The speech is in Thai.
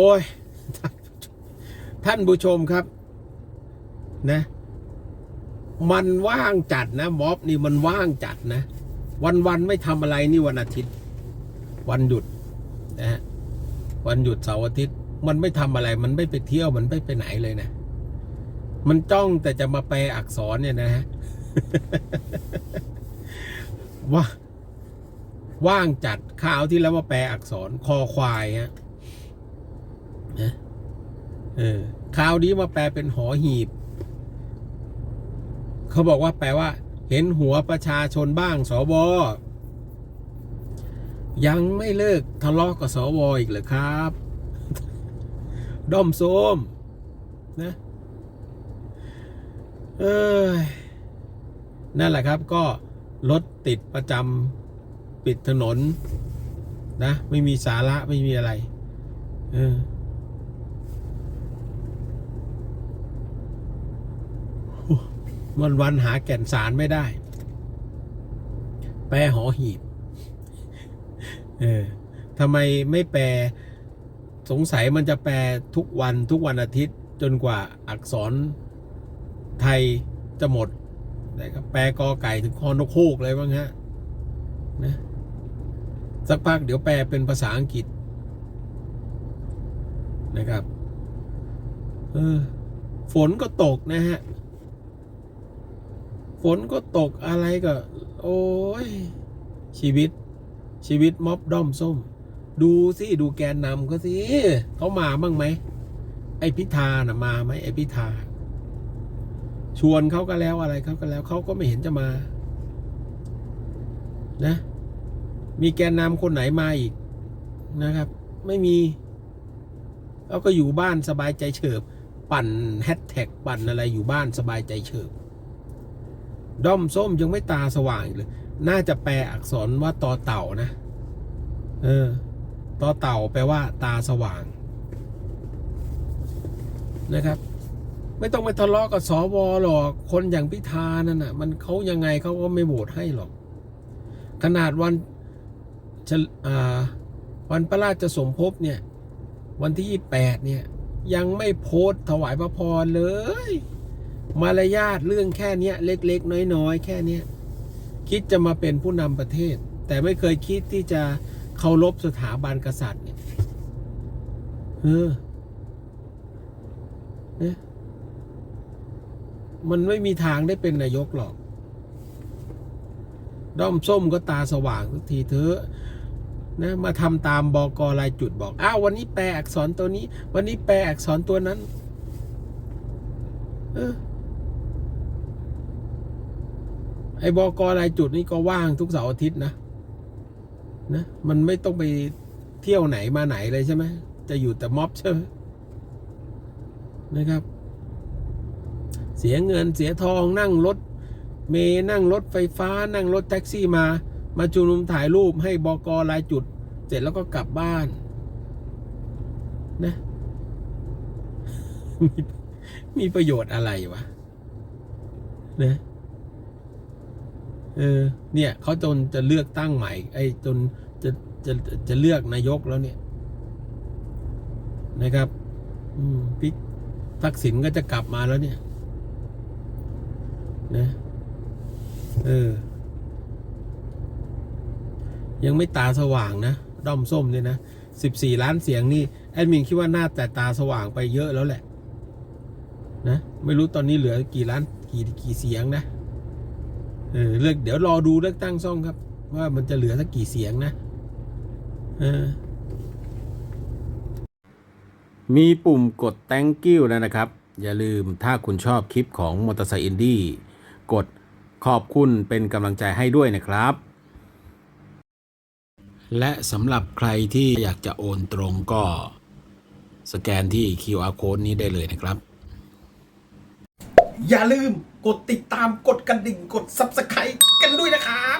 อ้ย ท่านผู้ชมครับ นะ มันว่างจัดนะม็อบนี่มันว่างจัดนะ วันวันๆไม่ทำอะไรนี่วันอาทิตย์ วันหยุดนะฮะวันหยุดเสาร์อาทิตย์ มันไม่ทำอะไร มันไม่ไปเที่ยวมันไม่ไปไหนเลยนะ มันจ้องแต่จะมาแปลอักษรเนี่ยนะฮะว่าว่างจัดข่าวที่แล้วมาแปลอักษรคอควายฮะ นะเออข่าวนี้มาแปลเป็นหอหีบ เขาบอกว่าแปลว่า เห็นหัวประชาชนบ้างสวยังไม่เลิกทะเลาะกับสวอีกเหรอครับ ด้อมโซมนะเอยนั่นแหละครับก็รถติดประจำปิดถนน นะ ไม่มีสาระไม่มีอะไร เออ วันวันหาแก่นสารไม่ได้ แปลหอหีบ เออทำไมไม่แปล สงสัยมันจะแปลทุกวันทุกวันอาทิตย์ จนกว่าอักษรไทยจะหมดนะครับแปลกอไก่ถึงคอนกฮูกเลยบ้างฮะนะสักพักเดี๋ยวแปลเป็นภาษาอังกฤษนะครับ เออ ฝนก็ตกนะฮะ ฝนก็ตกอะไรก็ โอ้ย ชีวิต ชีวิตม็อบด้อมส้ม ดูสิ ดูแกนนำเขาสิเขามาบ้างไหม ไอพิธาน่ะมาไหมไอพิธา ชวนเขาก็แล้วอะไรเขาก็แล้วเขาก็ไม่เห็นจะมา นะ มีแกนนำคนไหนมาอีกนะครับ ไม่มีเขาก็อยู่บ้านสบายใจเฉิบ ปั่นแฮชแท็กปั่นอะไรอยู่บ้านสบายใจเฉิบ ด้อมส้มยังไม่ตาสว่างเลย น่าจะแปลอักษรว่าตอเต่านะ เออตอเต่าแปลว่า ตาสว่าง นะครับ ไม่ต้องไปทะเลาะกับสวหรอก คนอย่างพิธานั่นน่ะ มันเขายังไงเขาก็ไม่โหวตให้หรอก ขนาดวันวันพระราชสมภพเนี่ย วันที่ยี่แปดเนี่ย ยังไม่โพสต์ถวายพระพรเลย มารยาทเรื่องแค่เนี้ย เล็ก ๆ น้อย ๆ แค่เนี้ยคิดจะมาเป็นผู้นำประเทศ แต่ไม่เคยคิดที่จะเคารพสถาบันกษัตริย์เนี่ยเออเนี่ยมันไม่มีทางได้เป็นนายกหรอก ด้อมส้มก็ตาสว่างทุกทีเถอะนะมาทำตามบอกรายจุดบอก อ้าววันนี้แปลอักษรตัวนี้ วันนี้แปลอักษรตัวนั้น เออ ไอ้บอกรายจุดนี่ก็ว่างทุกเสาร์อาทิตย์นะนะมันไม่ต้องไปเที่ยวไหนมาไหนเลยใช่ไหมจะอยู่แต่ม็อบใช่ไหมนะครับ เสียเงินเสียทองนั่งรถเมย์นั่งรถไฟฟ้า นั่งรถแท็กซี่มา มาชุมนุมถ่ายรูปให้บอกรายจุด เสร็จแล้วก็กลับบ้านนะมีมีประโยชน์อะไรวะนะ เออเนี่ยเขาจนจะเลือกตั้งใหม่ ไอ้จนจะจะจะเลือกนายกแล้วเนี่ย นะครับอืมพิทักษิณก็จะกลับมาแล้วเนี่ย นะ เออ ยังไม่ตาสว่างนะด้อมส้มเนี่ยนะสิบสี่ล้านเสียงนี่แอดมินคิดว่าน่าแต่ตาสว่างไปเยอะแล้วแหละ นะ ไม่รู้ตอนนี้เหลือกี่ล้านกี่กี่เสียงนะ เออเลือกเดี๋ยวรอดูเลือกตั้งซ่องครับ ว่ามันจะเหลือสักกี่เสียงนะเออมีปุ่มกด thank you แล้วนะครับ อย่าลืมถ้าคุณชอบคลิปของมอเตอร์ไซค์อินดี้กดขอบคุณเป็นกำลังใจให้ด้วยนะครับ และสำหรับใครที่อยากจะโอนตรงก็ สแกนที่ QR code นี้ได้เลยนะครับ อย่าลืม กดติดตามกดกระดิ่งกด s u b สไครต์กันด้วยนะครับ